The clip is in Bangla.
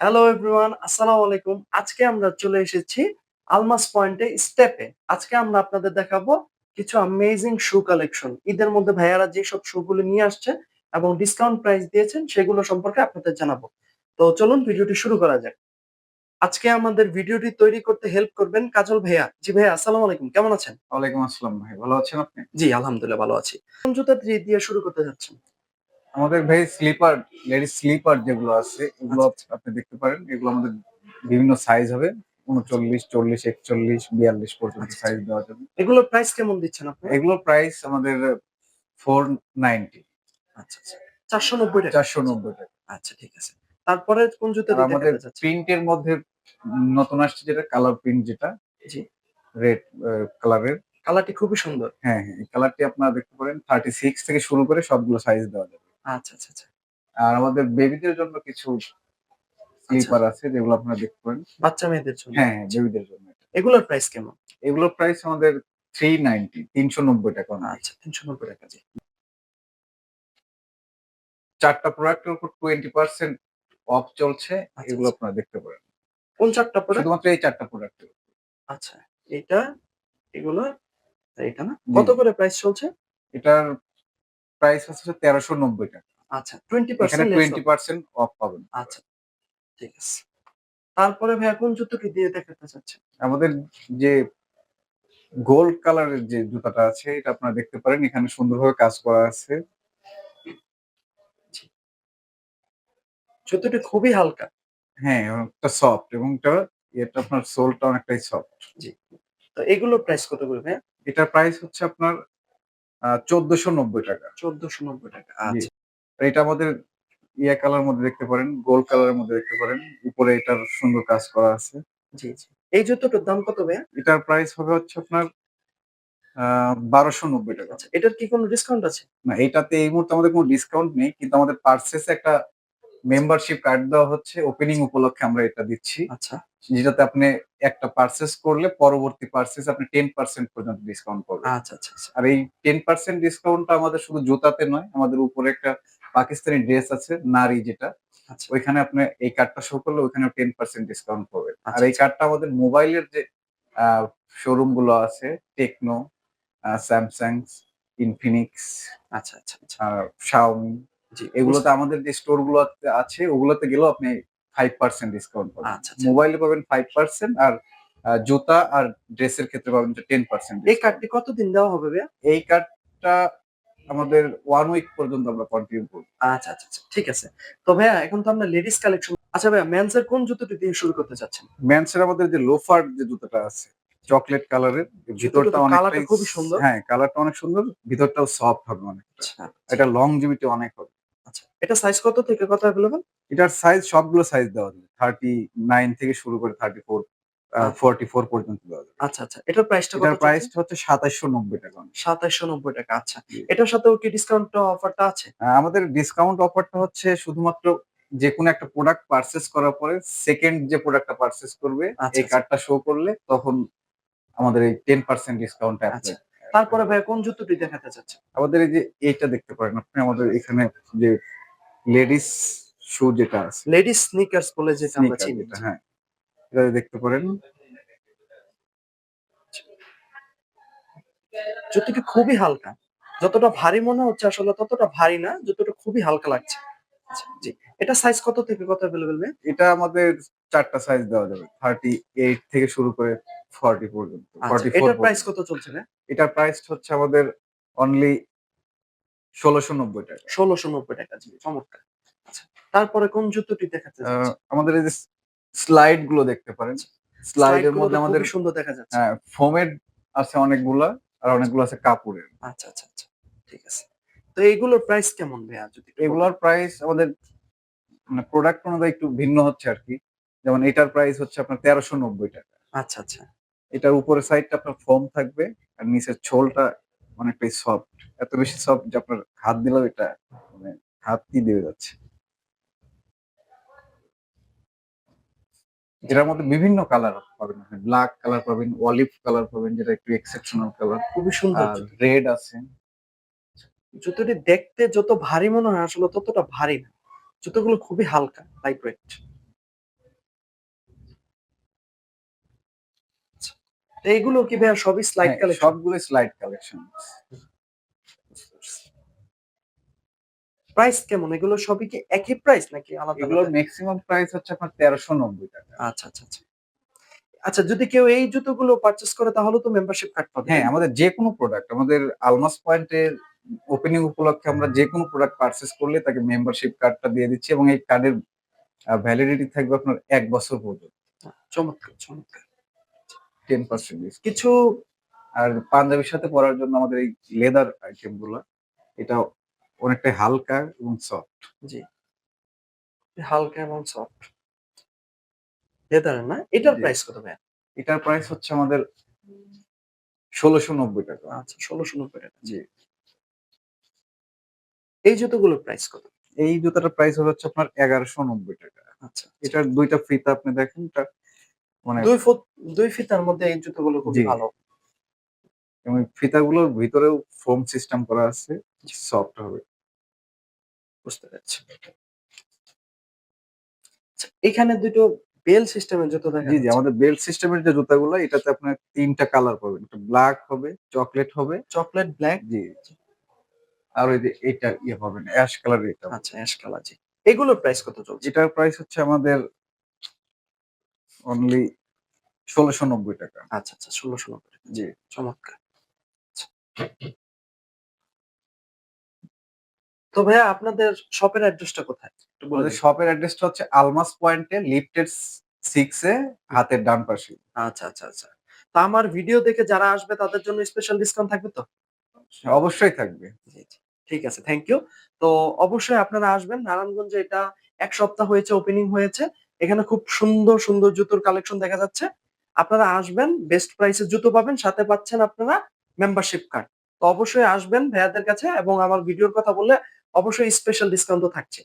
হ্যালো এভরিওয়ান আসসালামু আলাইকুম আজকে আমরা চলে এসেছি আলমাস পয়েন্টে স্টেপে আজকে আমরা আপনাদের দেখাবো কিছু অ্যামেজিং শু কালেকশন ঈদের মধ্যে ভাইয়ারা যেসব শু গুলো নিয়ে আসছে এবং ডিসকাউন্ট প্রাইস দিয়েছেন সেগুলো সম্পর্কে আপনাদের জানাব। তো চলুন ভিডিওটি শুরু করা যাক। আজকে আমাদের ভিডিওটি তৈরি করতে হেল্প করবেন কাজল ভাইয়া। জি ভাইয়া আসসালামু আলাইকুম। কেমন আছেন? ওয়ালাইকুম আসসালাম ভাই। ভালো আছেন আপনি? জি আলহামদুলিল্লাহ ভালো আছি। কোন জুতা দিয়ে শুরু করতে যাচ্ছেন? আমাদের ভাই স্লিপার লেডিস স্লিপার যেগুলো আছে এগুলো আচ্ছা, আপনি দেখতে পারেন। এগুলো আমাদের বিভিন্ন সাইজ হবে। উনচল্লিশ চল্লিশ একচল্লিশ বিয়াল্লিশ পর্যন্ত আচ্ছা। সাইজ দেওয়া যাবে। এগুলোর প্রাইস কেমন দিচ্ছেন আপনি? এগুলোর প্রাইস আমাদের ফোর নাইনটি আচ্ছা আচ্ছা। চারশো নব্বই টাকা। চারশো নব্বই টাকা। আচ্ছা ঠিক আছে। তারপরে কোন জুতা আমাদের প্রিন্টের মধ্যে নতুন আসছে যেটা কালার প্রিন্ট যেটা। জি। রেড কালারের কালারটি খুবই সুন্দর। হ্যাঁ হ্যাঁ এই কালারটি আপনারা দেখতে পারেন। থার্টি সিক্স থেকে শুরু করে সবগুলো সাইজ দেওয়া যাবে। আচ্ছা আচ্ছা আচ্ছা। আর আমাদের বেবিদের জন্য কিছু স্লিপার আছে যেগুলো আপনারা দেখতে পারেন বাচ্চা মেয়েদের জন্য? হ্যাঁ হ্যাঁ বেবিদের জন্য এগুলোর প্রাইস কেমন? এগুলোর প্রাইস আমাদের থ্রি নাইনটি তিনশো নব্বই টাকা আচ্ছা তিনশো নব্বই টাকা জি। চারটা প্রোডাক্টের উপর টোয়েন্টি পার্সেন্ট অফ চলছে আচ্ছা, এগুলো আচ্ছা। আপনারা দেখতে পারেন। কোন চারটা প্রোডাক্ট শুধুমাত্র এই চারটা প্রোডাক্ট আচ্ছা এটা এগুলো এটা না? কত করে প্রাইস চলছে? এটার প্রাইস হচ্ছে তেরোশো নব্বই টাকা। আচ্ছা টোয়েন্টি এখানে পার্সেন্ট টোয়েন্টি পার্সেন্ট অফ পাবেন। আচ্ছা ঠিক আছে। তারপরে ভাইয়া কোন জুতোটি দিয়ে দেখাতে চাচ্ছেন? আমাদের যে গোল্ড কালারের যে জুতাটা আছে এটা আপনারা দেখতে পারেন এখানে সুন্দরভাবে কাজ করা আছে। জুতোটি খুবই হালকা। হ্যাঁ অনেকটা সফট এবং এটা এটা আপনার সোলটা অনেকটাই সফট জি। তো এগুলোর প্রাইস কত করে ভাইয়া? এটার প্রাইস হচ্ছে আপনার চোদ্দশো নব্বই টাকা। চোদ্দশো নব্বই টাকা আচ্ছা। এটা আমাদের ইয়া কালার মধ্যে দেখতে পারেন গোল্ড কালারের মধ্যে দেখতে পারেন উপরে এটার সুন্দর কাজ করা আছে। জি জি। এই জুতোটার দাম কত ভাইয়া? এটার প্রাইস হবে হচ্ছে আপনার বারোশো নব্বই টাকা। আচ্ছা এটার কি কোনো ডিসকাউন্ট আছে? না এটাতে এই মুহূর্তে আমাদের কোনো ডিসকাউন্ট নেই কিন্তু আমাদের পার্সেসে একটা মেম্বারশিপ কার্ড দেওয়া হচ্ছে ওপেনিং উপলক্ষে আমরা এটা দিচ্ছি। আচ্ছা। যেটাতে আপনি একটা পার্সেস করলে পরবর্তী পার্সেস আপনি টেন পার্সেন্ট পর্যন্ত ডিসকাউন্ট পাবেন আচ্ছা আচ্ছা আচ্ছা। আর এই টেন পার্সেন্ট ডিসকাউন্টটা আমাদের শুধু জুতাতে নয় আমাদের উপরে একটা পাকিস্তানি ড্রেস আছে নারী যেটা আচ্ছা। ওইখানে আপনি এই কার্ডটা শো করলে ওইখানে টেন পার্সেন্ট ডিসকাউন্ট পাবেন। আর আচ্ছা, এই কার্ডটা আমাদের মোবাইলের যে শোরুমগুলো আছে টেকনো স্যামসাং ইনফিনিক্স আচ্ছা আচ্ছা আচ্ছা। শাওমি এগুলোতে আমাদের যে স্টোরগুলো আছে ওগুলোতে গেলেও আপনি ফাইভ পার্সেন্ট ডিসকাউন্ট পাবেন। আচ্ছা আচ্ছা। মোবাইলে পাবেন ফাইভ পার্সেন্ট আর জুতা আর ড্রেসের ক্ষেত্রে পাবেন টেন পার্সেন্ট এই কার্ডটি কতদিন দেওয়া হবে ভাইয়া? এই কার্ডটা আমাদের ওয়ান উইক পর্যন্ত আমরা কন্টিনিউ করব। আচ্ছা আচ্ছা আচ্ছা ঠিক আছে। তো ভাইয়া এখন তো আমরা লেডিস কালেকশন আচ্ছা ভাইয়া মেন্স এর কোন জুতোটি দিয়ে শুরু করতে চাচ্ছেন? ম্যানসের আমাদের যে লোফার যে জুতোটা আছে চকলেট কালারের ভিতরটা কালারটা খুবই সুন্দর। হ্যাঁ কালারটা অনেক সুন্দর ভিতরটাও সফট হবে অনেক আচ্ছা এটা লং জিবিটি অনেক হবে। আচ্ছা এটা সাইজ কত থেকে কত অ্যাভেলেবল এটার সাইজ সবগুলো সাইজ দেওয়া যাবে থার্টি নাইন থেকে শুরু করে থার্টি ফোর ফোরটি ফোর পর্যন্ত দেওয়া যাবে। আচ্ছা আচ্ছা এটার প্রাইসটা কত এটার প্রাইসটা হচ্ছে সাতাশশো নব্বই টাকা সাতাশশো নব্বই টাকা আচ্ছা। এটার সাথেও কি ডিসকাউন্ট অফারটা আছে? আমাদের ডিসকাউন্ট অফারটা হচ্ছে শুধুমাত্র যে কোনো একটা প্রোডাক্ট পারচেস করার পরে সেকেন্ড যে প্রোডাক্টটা পারচেস করবে আচ্ছা, এই আচ্ছা। কার্ডটা শো করলে তখন আমাদের এই টেন পার্সেন্ট ডিসকাউন্ট আচ্ছা। তারপরে ভাইয়া কোন জুতোটি দেখাতে চাচ্ছেন? আমাদের এই যে এইটা দেখতে পারেন আপনি আমাদের এখানে যে লেডিস শু যেটা আছে। লেডিস স্নিকার্স বলে যেটা আমরা চিনি। হ্যাঁ। এটা দেখতে পারেন। জুতোটি খুবই হালকা। যতটা ভারী মনে হচ্ছে আসলে ততটা ভারী না জুতোটা খুবই হালকা লাগছে। জি এটা সাইজ কত থেকে কত অ্যাভেলেবেল ভাই এটা আমাদের চারটা সাইজ দেওয়া যাবে থার্টি এইট থেকে শুরু করে ফর্টি পর্যন্ত। আচ্ছা এটার প্রাইস কত চলছে ভাই? এটার প্রাইস হচ্ছে আমাদের অনলি ষোলোশো নব্বই টাকা। ষোলোশো নব্বই টাকা জি চমৎকার। আচ্ছা তারপরে কোন জুতোটি দেখাতে আমাদের এই যে স্লাইডগুলো দেখতে পারেন। স্লাইডের মধ্যে আমাদের সুন্দর দেখা যাচ্ছে। হ্যাঁ, ফোমের আছে অনেকগুলা আর অনেকগুলো আছে কাপড়ের। আচ্ছা আচ্ছা আচ্ছা ঠিক আছে। তো এইগুলোর প্রাইস কেমন ভাইয়া যদি এগুলোর প্রাইস আমাদের মানে প্রোডাক্ট অনুযায়ী একটু ভিন্ন হচ্ছে আর কি। যেমন এটার প্রাইস হচ্ছে আপনার তেরোশো নব্বই টাকা। আচ্ছা আচ্ছা। এটার উপরের সাইডটা আপনার ফর্ম থাকবে আর নিচের ছোলটা অনেকটাই সফট এত বেশি সফট যে আপনার হাত দিলেও এটা মানে হাত দিয়ে যাচ্ছে। যেটার মধ্যে বিভিন্ন কালার পাবেন ব্ল্যাক কালার পাবেন অলিভ কালার পাবেন যেটা একটু এক্সেপশনাল কালার খুবই সুন্দর রেড আছে। জুতোটি দেখতে যত ভারী মনে হয় আসলে ততটা ভারী না। জুতোগুলো খুবই হালকা লাইট ওয়েট তো এগুলো কি ভাইয়া সবই স্লাইড কালেকশন সবগুলো স্লাইড কালেকশন প্রাইস কেমন? এগুলো সবই কি একই প্রাইস নাকি আলাদা এগুলোর ম্যাক্সিমাম প্রাইস হচ্ছে আপনার তেরোশো নব্বই টাকা। আচ্ছা আচ্ছা আচ্ছা। আচ্ছা যদি কেউ এই জুতোগুলো পারচেজ করে তাহলে তো মেম্বারশিপ কার্ড পাবে। হ্যাঁ আমাদের যে কোনো প্রোডাক্ট আমাদের আলমাস পয়েন্টের ওপেনিং উপলক্ষে আমরা যে কোনো প্রোডাক্ট পারচেস করলে তাকে মেম্বারশিপ কার্ডটা দিয়ে দিচ্ছি এবং এই কার্ডের ভ্যালিডিটি থাকবে আপনার এক বছর পর্যন্ত। চমৎকার চমৎকার। টেন পার্সেন্ট কিছু আর পাঞ্জাবির সাথে পরার জন্য আমাদের এই লেদার আইটেমগুলো এটা অনেকটাই হালকা এবং সফট জি। হালকা এবং সফট লেদার না? এটার প্রাইস কত ভাইয়া? এটার প্রাইস হচ্ছে আমাদের ষোলোশো নব্বই টাকা। আচ্ছা ষোলোশো নব্বই টাকা। জি। এই জুতোগুলোর প্রাইস কত? এই জুতাটার প্রাইস হচ্ছে আপনার এগারোশো নব্বই টাকা। আচ্ছা। এটার দুইটা ফিতা আপনি দেখেন এটা মানে দুই ফুট দুই ফিতার মধ্যে এই জুতোগুলো খুব ভালো। এবং ফিতাগুলোর ভিতরেও ফোম সিস্টেম করা আছে সফট হবে। বুঝতে পারছি। আচ্ছা, এখানে দুটো বেল সিস্টেমের জুতো দেখা জি জি আমাদের বেল্ট সিস্টেমের যে জুতাগুলো এটাতে আপনার তিনটা কালার পাবেন। একটা ব্ল্যাক হবে চকলেট হবে। Chocolate black. জি। আর ওই যে এটা ইয়ে পাবেন অ্যাশ কালার এটা আচ্ছা অ্যাশ কালার জি। এগুলোর প্রাইস কত চলছে? যেটার প্রাইস হচ্ছে আমাদের অনলি ষোলোশো নব্বই টাকা। আচ্ছা আচ্ছা ষোলোশো নব্বই টাকা। জি। চমৎকার। আচ্ছা। তো ভাইয়া আপনাদের শপের অ্যাড্রেসটা কোথায়? আমাদের শপের অ্যাড্রেসটা হচ্ছে আলমাস পয়েন্টে লিফটেড সিক্স এ হাতের ডান পাশে। আচ্ছা আচ্ছা আচ্ছা। তা আমার ভিডিও দেখে যারা আসবে তাদের জন্য স্পেশাল ডিসকাউন্ট থাকবে তো? অবশ্যই থাকবে। ঠিক আছে থ্যাংক ইউ তো অবশ্যই আপনারা আসবেন। নারায়ণগঞ্জে এটা এক সপ্তাহ হয়েছে ওপেনিং হয়েছে। এখানে খুব সুন্দর সুন্দর জুতোর কালেকশন দেখা যাচ্ছে। আপনারা আসবেন বেস্ট প্রাইসের জুতো পাবেন, সাথে পাচ্ছেন আপনারা মেম্বারশিপ কার্ড তো অবশ্যই আসবেন ভাইয়াদের কাছে এবং আমার ভিডিওর কথা বললে অবশ্যই স্পেশাল ডিসকাউন্টও থাকছে।